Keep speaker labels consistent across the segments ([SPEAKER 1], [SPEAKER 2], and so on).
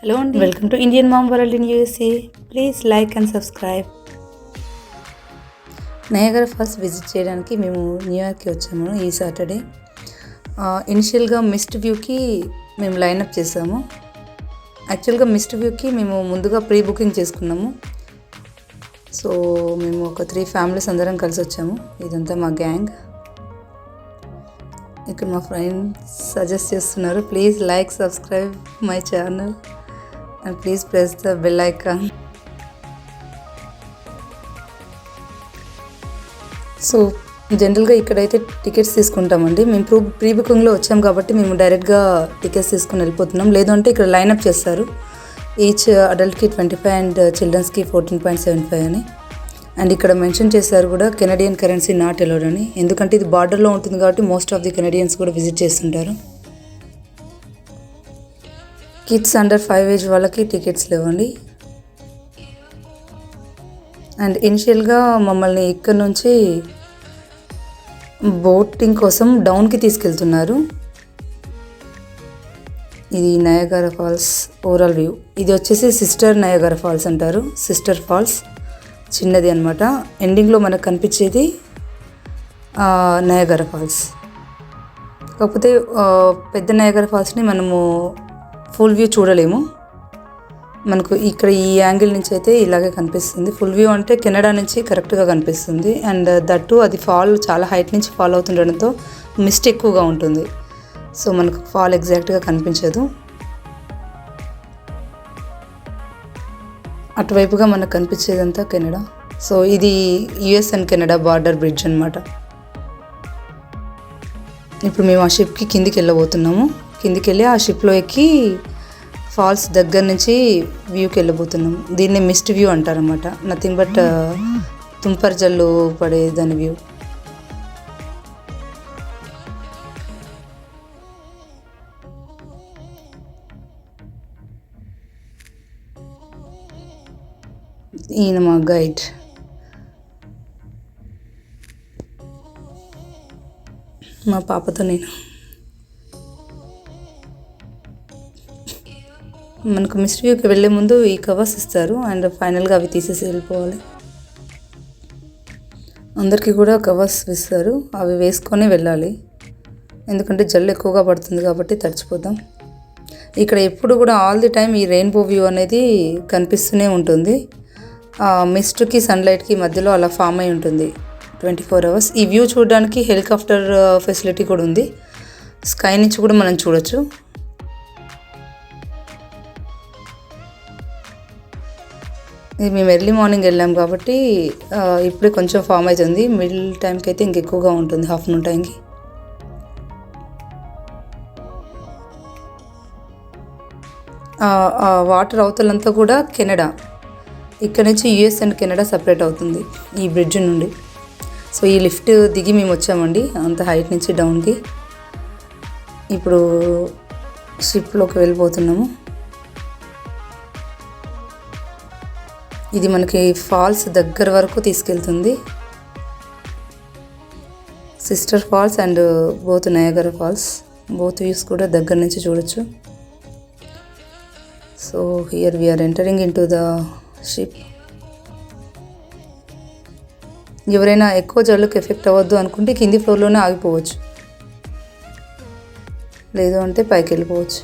[SPEAKER 1] Hello అండి. Welcome to Indian mom world in USA please like and subscribe Niagara Falls visit చేయడానికి మేము న్యూయార్క్కి వచ్చాము ఈ సాటర్డే ఇనిషియల్గా మిస్ట్ వ్యూకి మేము లైనప్ చేసాము. యాక్చువల్గా మిస్ట్ వ్యూకి మేము ముందుగా ప్రీ బుకింగ్ చేసుకున్నాము. సో మేము ఒక త్రీ ఫ్యామిలీస్ అందరం కలిసి వచ్చాము. ఇదంతా మా గ్యాంగ్ ఇక్కడ మా ఫ్రెండ్స్ సజెస్ట్ చేస్తున్నారు please like subscribe my channel and please press the bell icon so జనరల్గా ఇక్కడైతే టికెట్స్ తీసుకుంటామండి. మేము ప్రూ ప్రీ బుకింగ్లో వచ్చాం కాబట్టి మేము డైరెక్ట్గా టికెట్స్ తీసుకుని వెళ్ళిపోతున్నాం. లేదంటే ఇక్కడ లైనప్ చేస్తారు. ఈచ్ అడల్ట్కి ట్వంటీ ఫైవ్ అండ్ చిల్డ్రన్స్కి ఫోర్టీన్ పాయింట్ సెవెన్ ఫైవ్ అని. అండ్ ఇక్కడ మెన్షన్ చేశారు కూడా కెనడియన్ కరెన్సీ నాట్ ఎలౌడ్ అని. ఎందుకంటే ఇది బార్డర్లో ఉంటుంది కాబట్టి మోస్ట్ ఆఫ్ ది కెనడియన్స్ కూడా విజిట్ చేస్తుంటారు. కిడ్స్ అండర్ ఫైవ్ ఏజ్ వాళ్ళకి టికెట్స్ లేవండి. అండ్ ఇనిషియల్గా మమ్మల్ని ఇక్కడ నుంచి బోటింగ్ కోసం డౌన్కి తీసుకెళ్తున్నారు. ఇది నయగార ఫాల్స్ ఓవరాల్ వ్యూ ఇది వచ్చేసి సిస్టర్ నయగార ఫాల్స్ అంటారు. సిస్టర్ ఫాల్స్ చిన్నది అనమాట ఎండింగ్లో మనకు కనిపించేది ఆ, ఫాల్స్ కాకపోతే పెద్ద నయగార ఫాల్స్ని మనము ఫుల్ వ్యూ చూడలేము. మనకు ఇక్కడ ఈ యాంగిల్ నుంచి అయితే ఇలాగే కనిపిస్తుంది. ఫుల్ వ్యూ అంటే కెనడా నుంచి కరెక్ట్గా కనిపిస్తుంది. అండ్ దట్టు అది ఫాల్ చాలా హైట్ నుంచి ఫాల్ అవుతుండడంతో మిస్ట్ ఎక్కువగా ఉంటుంది. సో మనకు ఫాల్ ఎగ్జాక్ట్గా కనిపించదు. అటువైపుగా మనకు కనిపించేదంతా కెనడా. సో ఇది US and Canada border bridge అనమాట ఇప్పుడు మేము ఆ షిప్కి కిందికి వెళ్ళబోతున్నాము. కిందికి వెళ్ళి ఆ షిప్లో ఎక్కి ఫాల్స్ దగ్గర నుంచి వ్యూకి వెళ్ళబోతున్నాం. దీన్ని మిస్ట్ వ్యూ అంటారనమాట నథింగ్ బట్ uh, తుంపర్ జల్లు పడే దాని వ్యూ. ఈయన మా గైడ్. మా పాపతో నేను. మనకు మిస్టర్ వ్యూకి వెళ్ళే ముందు ఈ కవర్స్ ఇస్తారు అండ్ ఫైనల్గా అవి తీసేసి వెళ్ళిపోవాలి. అందరికీ కూడా కవర్స్ ఇస్తారు అవి వేసుకొని వెళ్ళాలి. ఎందుకంటే జల్లు ఎక్కువగా పడుతుంది కాబట్టి తడిచిపోతాం. ఇక్కడ ఎప్పుడు కూడా ఆల్ ది టైం ఈ రెయిన్బో వ్యూ అనేది కనిపిస్తూనే ఉంటుంది. ఆ మిస్ట్కి సన్లైట్కి మధ్యలో అలా ఫామ్ అయి ఉంటుంది. ట్వంటీ ఫోర్ అవర్స్ ఈ వ్యూ చూడడానికి హెలికాప్టర్ ఫెసిలిటీ కూడా ఉంది. స్కై నుంచి కూడా మనం చూడొచ్చు. ఇది మేము ఎర్లీ మార్నింగ్ వెళ్ళాం కాబట్టి ఇప్పుడే కొంచెం ఫామ్ అవుతుంది మిడిల్ టైంకి అయితే ఇంకెక్కువగా ఉంటుంది ఆఫ్టర్నూన్ టైంకి వాటర్ అవతలంతా కూడా కెనడా ఇక్కడ నుంచి యుఎస్ అండ్ కెనడా సపరేట్ అవుతుంది ఈ బ్రిడ్జ్ నుండి. సో ఈ లిఫ్ట్ దిగి మేము వచ్చామండి అంత హైట్ నుంచి డౌన్కి ఇప్పుడు షిప్లోకి వెళ్ళిపోతున్నాము. ఇది మనకి ఫాల్స్ దగ్గర వరకు తీసుకెళ్తుంది. Sister falls and both Niagara Falls. Both views కూడా దగ్గర నుంచి చూడొచ్చు. So here we are entering into the ship ఎవరైనా ఎక్కువ జల్లుకు ఎఫెక్ట్ అవ్వద్దు అనుకుంటే కింది ఫ్లోర్లోనే ఆగిపోవచ్చు. లేదు అంటే పైకి వెళ్ళిపోవచ్చు.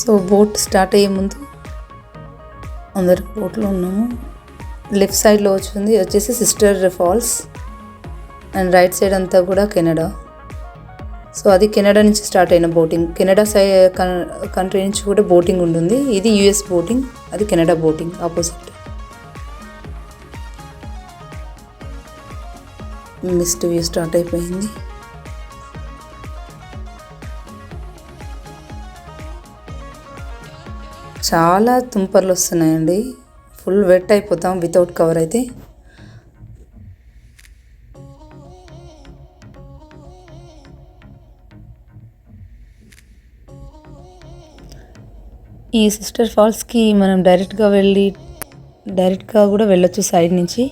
[SPEAKER 1] సో బోట్ స్టార్ట్ అయ్యే ముందు అందరు బోట్లో ఉన్నాము. లెఫ్ట్ సైడ్లో వచ్చింది వచ్చేసి sister falls and right side అంతా కూడా కెనడా. సో అది కెనడా నుంచి స్టార్ట్ అయిన బోటింగ్. కెనడా సై కంట్రీ నుంచి కూడా బోటింగ్ ఉంటుంది. ఇది యుఎస్ బోటింగ్ అది Canada boating opposite. Mist view start అయిపోయింది. చాలా తుంపర్లు వస్తున్నాయండి. ఫుల్ వెట్ అయిపోతాం వితౌట్ కవర్ అయితే. ఈ సిస్టర్ ఫాల్స్కి మనం డైరెక్ట్గా వెళ్ళి డైరెక్ట్గా కూడా వెళ్ళొచ్చు సైడ్ నుంచి.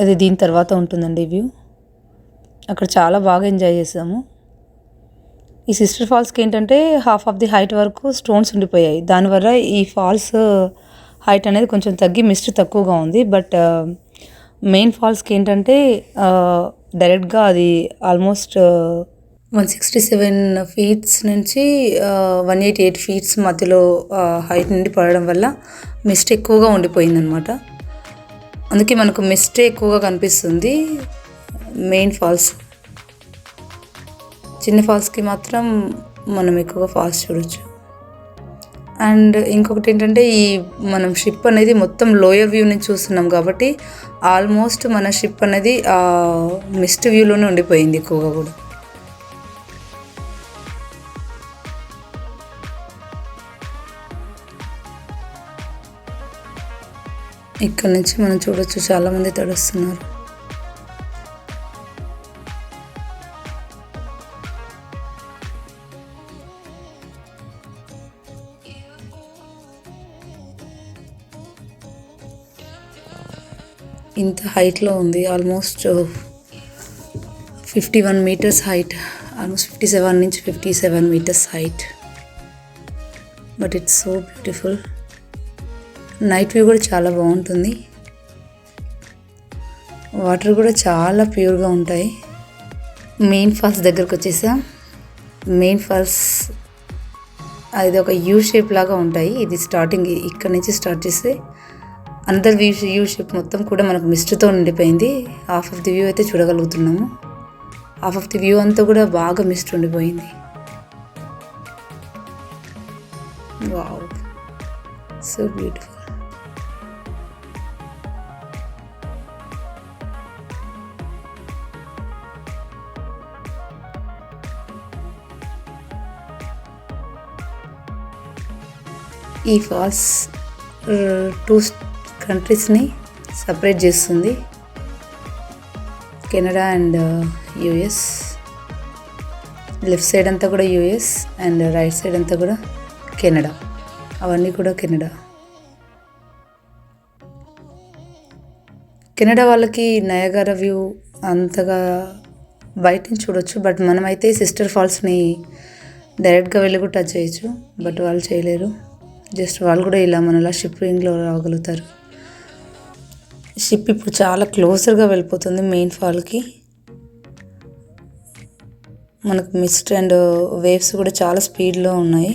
[SPEAKER 1] అది దీని తర్వాత ఉంటుందండి వ్యూ. అక్కడ చాలా బాగా ఎంజాయ్ చేసాము. ఈ సిస్టర్ ఫాల్స్కి ఏంటంటే హాఫ్ ఆఫ్ ది హైట్ వరకు స్టోన్స్ ఉండిపోయాయి. దానివల్ల ఈ ఫాల్స్ హైట్ uh, అనేది కొంచెం తగ్గి మిస్ట్ తక్కువగా ఉంది. బట్ మెయిన్ ఫాల్స్కి ఏంటంటే uh, డైరెక్ట్గా అది almost one sixty seven feets నుంచి వన్ ఎయిటీ ఎయిట్ ఫీట్స్ మధ్యలో uh, హైట్ నుండి పడడం వల్ల మిస్ట్ ఎక్కువగా ఉండిపోయిందనమాట అందుకే మనకు మిస్టే ఎక్కువగా కనిపిస్తుంది మెయిన్ ఫాల్స్ చిన్న ఫాల్స్కి మాత్రం మనం ఎక్కువగా ఫాల్స్ చూడొచ్చు. అండ్ ఇంకొకటి ఏంటంటే ఈ మనం షిప్ అనేది మొత్తం లోయర్ వ్యూ నుంచి చూస్తున్నాం కాబట్టి ఆల్మోస్ట్ మన షిప్ అనేది మిస్ట్ వ్యూలోనే ఉండిపోయింది ఎక్కువగా కూడా. ఇక్కడ నుంచి మనం చూడొచ్చు చాలామంది తడుస్తున్నారు. ఇంత హైట్లో ఉంది almost fifty one metres height almost fifty seven నుంచి fifty seven metres height. But it's so beautiful night view కూడా చాలా బాగుంటుంది. వాటర్ కూడా చాలా ప్యూర్గా ఉంటాయి. మెయిన్ ఫాల్స్ దగ్గరకు వచ్చేసా. మెయిన్ ఫాల్స్ అది ఒక యూ షేప్ లాగా ఉంటాయి. ఇది స్టార్టింగ్ ఇక్కడ నుంచి స్టార్ట్ చేస్తే అందర్ వ్యూ వ్యూ షేప్ మొత్తం కూడా మనకు మిస్ట్తో ఉండిపోయింది. హాఫ్ ఆఫ్ ది వ్యూ అయితే చూడగలుగుతున్నాము. హాఫ్ ఆఫ్ ది వ్యూ అంతా కూడా బాగా మిస్ట్ ఉండిపోయింది. వావ్ సో బ్యూటిఫుల్ ఈ ఫాల్స్ టూ కంట్రీస్ని సపరేట్ చేస్తుంది. Canada and uh, US. Left side అంతా కూడా యుఎస్ అండ్ రైట్ సైడ్ అంతా కూడా కెనడా. అవన్నీ కూడా కెనడా. కెనడా వాళ్ళకి నయగార వ్యూ అంతగా బయట నుంచి చూడొచ్చు బట్ మనమైతే సిస్టర్ ఫాల్స్ని డైరెక్ట్గా వెళ్ళి కూడా టచ్ చేయొచ్చు బట్ వాళ్ళు చేయలేరు. జస్ట్ వాళ్ళు కూడా ఇలా మనలా షిప్పింగ్లో రాగలుగుతారు. షిప్ ఇప్పుడు చాలా క్లోజర్గా వెళ్ళిపోతుంది మెయిన్ ఫాల్కి. మనకు మిస్ట్ అండ్ వేవ్స్ కూడా చాలా స్పీడ్లో ఉన్నాయి.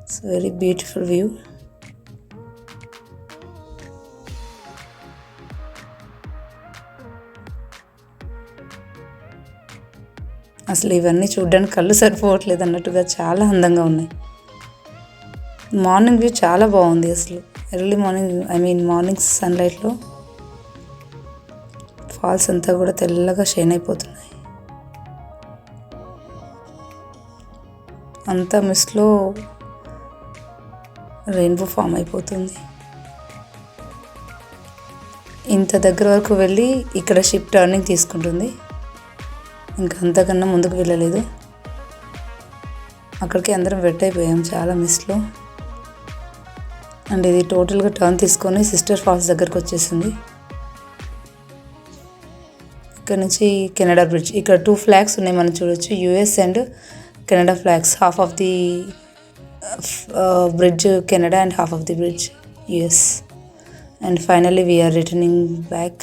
[SPEAKER 1] ఇట్స్ వెరీ బ్యూటిఫుల్ వ్యూ అసలు ఇవన్నీ చూడడానికి కళ్ళు సరిపోవట్లేదు అన్నట్టుగా చాలా అందంగా ఉన్నాయి. మార్నింగ్ వ్యూ చాలా బాగుంది అసలు. Early morning I mean morning సన్లైట్లో falls అంతా కూడా తెల్లగా షైన్ అయిపోతున్నాయి. అంతా మిస్లో రెయిన్బో ఫామ్ అయిపోతుంది. ఇంత దగ్గర వరకు వెళ్ళి ఇక్కడ షిప్ టర్నింగ్ తీసుకుంటుంది. ఇంకా అంతకన్నా ముందుకు వెళ్ళలేదు. అక్కడికి అందరం వెట్ అయిపోయాం చాలా మిస్లో అండ్ ఇది టోటల్గా టర్న్ తీసుకొని సిస్టర్ ఫాల్స్ దగ్గరకు వచ్చేసింది. ఇక్కడ నుంచి కెనడా బ్రిడ్జ్. ఇక్కడ టూ ఫ్లాగ్స్ ఉన్నాయి మనం చూడొచ్చు. US and Canada flags half of the bridge Canada and half of the bridge US and finally we are returning back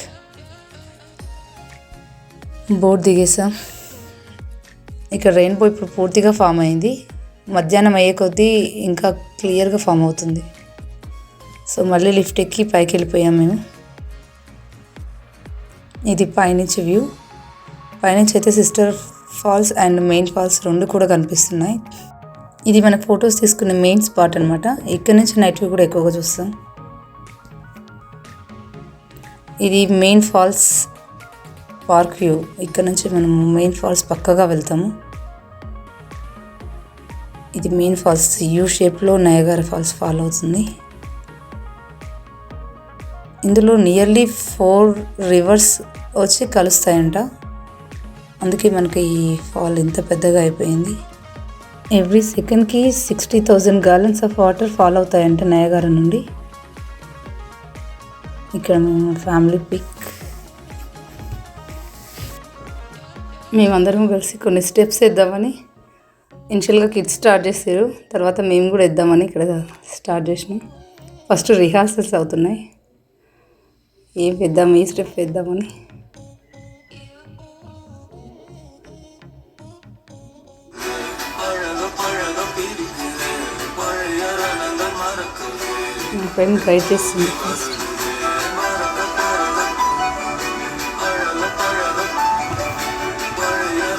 [SPEAKER 1] boat దిగేసాం. ఇక్కడ రెయిన్బో ఇప్పుడు పూర్తిగా ఫామ్ అయింది. మధ్యాహ్నం అయ్యే కొద్దీ ఇంకా క్లియర్గా ఫామ్ అవుతుంది. సో మళ్ళీ లిఫ్ట్ ఎక్కి పైకి వెళ్ళిపోయాం మేము. ఇది పైనుంచి వ్యూ. పైనుంచి అయితే sister falls and main falls రెండు కూడా కనిపిస్తున్నాయి. ఇది మన ఫొటోస్ తీసుకునే మెయిన్ స్పాట్ అనమాట ఇక్కడ నుంచి నైట్ వ్యూ కూడా ఎక్కువగా చూస్తాం. ఇది మెయిన్ ఫాల్స్ పార్క్ వ్యూ. ఇక్కడ నుంచి మనం మెయిన్ ఫాల్స్ పక్కగా వెళ్తాము. ఇది మెయిన్ ఫాల్స్. యూ షేప్లో నయగార ఫాల్స్ ఫాలో అవుతుంది. ఇందులో నియర్లీ ఫోర్ రివర్స్ వచ్చి కలుస్తాయంట. అందుకే మనకి ఈ ఫాల్ ఇంత పెద్దగా అయిపోయింది. ఎవ్రీ సెకండ్కి sixty thousand gallons of water follow అవుతాయంట Niagara నుండి. ఇక్కడ మేము ఫ్యామిలీ పిక్ మేమందరం కలిసి కొన్ని స్టెప్స్ వేద్దామని. ఇనిషియల్గా కిడ్స్ స్టార్ట్ చేశారు. తర్వాత మేము కూడా వేద్దామని ఇక్కడ స్టార్ట్ చేసినాం. ఫస్ట్ రిహార్సల్స్ అవుతున్నాయి. ఏం పెద్దాం ఈ స్టెప్ వేద్దామని మా ఫ్రెండ్ చేస్తుంది ఫస్ట్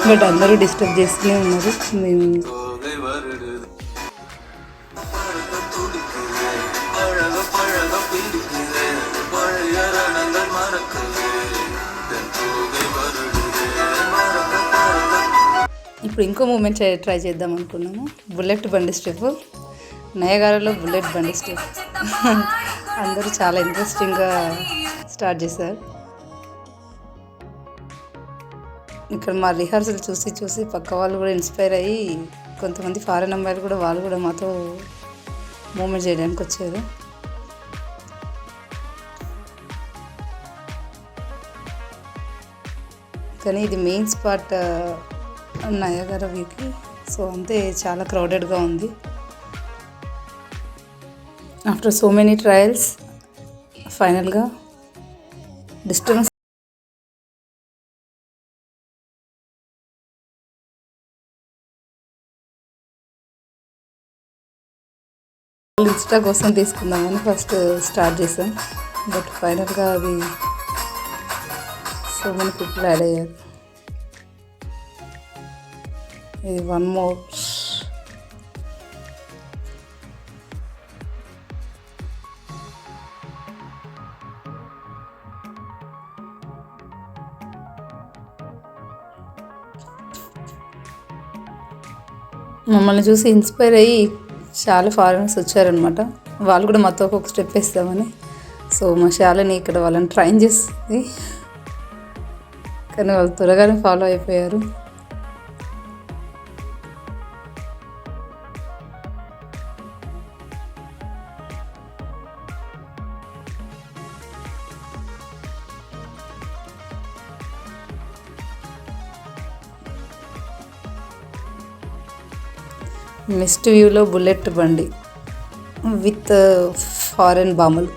[SPEAKER 1] బట్ అందరూ డిస్టర్బ్ చేస్తూనే ఉన్నారు. మేము ఇప్పుడు ఇంకో మూమెంట్ ట్రై చేద్దాం అనుకున్నాము. బుల్లెట్ బండి స్టెప్ నయగారలో బుల్లెట్ బండి స్టెప్ అందరూ చాలా ఇంట్రెస్టింగ్గా స్టార్ట్ చేశారు. ఇక్కడ మా రిహార్సల్ చూసి చూసి పక్క వాళ్ళు కూడా ఇన్స్పైర్ అయ్యి కొంతమంది ఫారెన్ అమ్మాయిలు కూడా వాళ్ళు కూడా మాతో మూమెంట్ చేయడానికి వచ్చారు. కానీ ఇది మెయిన్ స్పాట్ నయాగర వ్యూకి సో అంతే చాలా క్రౌడెడ్గా ఉంది. ఆఫ్టర్ సో మెనీ ట్రయల్స్ ఫైనల్గా డిస్టెన్స్ ఇన్స్టా కోసం తీసుకుందామని ఫస్ట్ స్టార్ట్ చేసాం బట్ ఫైనల్గా అది సో మెనీ పీపుల్ యాడ్ అయ్యారు. ఇది వన్ మోర్. మమ్మల్ని చూసి ఇన్స్పైర్ అయ్యి చాలా ఫారినర్స్ వచ్చారనమాట వాళ్ళు కూడా మాతో ఒక్కొక్క స్టెప్ వేస్తామని. సో మా శాలని ఇక్కడ వాళ్ళని ట్రైన్ చేస్తుంది. కానీ వాళ్ళు త్వరగానే ఫాలో అయిపోయారు. మిస్ట్ వ్యూలో బుల్లెట్ బండి విత్ uh, ఫారెన్ బాములు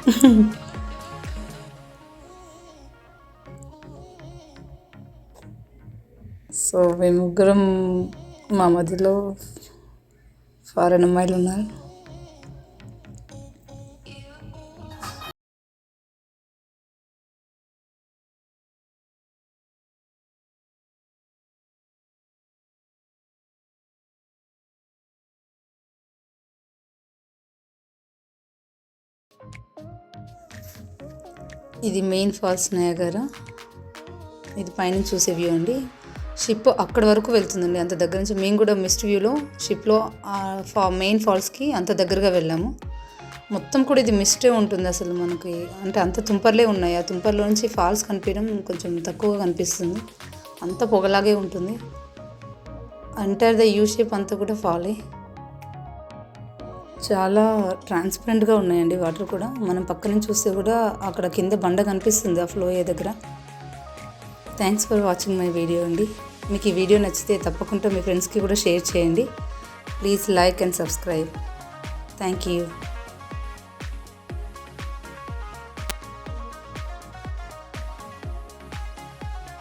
[SPEAKER 1] సో మేము ముగ్గురం మా మధ్యలో ఫారెన్ అమ్మాయిలు ఉన్నారు. ఇది మెయిన్ ఫాల్స్ నయాగారా ఇది పైన చూసే వ్యూ అండి. షిప్ అక్కడ వరకు వెళ్తుందండి. అంత దగ్గర నుంచి మేము కూడా మిస్ట్ వ్యూలో షిప్లో ఫా మెయిన్ ఫాల్స్కి అంత దగ్గరగా వెళ్ళాము. మొత్తం కూడా ఇది మిస్టే ఉంటుంది అసలు మనకి. అంటే అంత తుంపర్లే ఉన్నాయి. ఆ తుంపర్లో నుంచి ఫాల్స్ కనిపించడం కొంచెం తక్కువగా కనిపిస్తుంది. అంత పొగలాగే ఉంటుంది. అంటర్ ద యూ షేప్ అంతా కూడా ఫాలే. చాలా ట్రాన్స్పరెంట్గా ఉన్నాయండి వాటర్ కూడా. మనం పక్క నుంచి చూస్తే కూడా అక్కడ కింద బండ కనిపిస్తుంది ఆ ఫ్లో దగ్గర. Thanks for watching my video అండి. మీకు ఈ వీడియో నచ్చితే తప్పకుండా మీ ఫ్రెండ్స్కి కూడా షేర్ చేయండి. Please like and subscribe thank you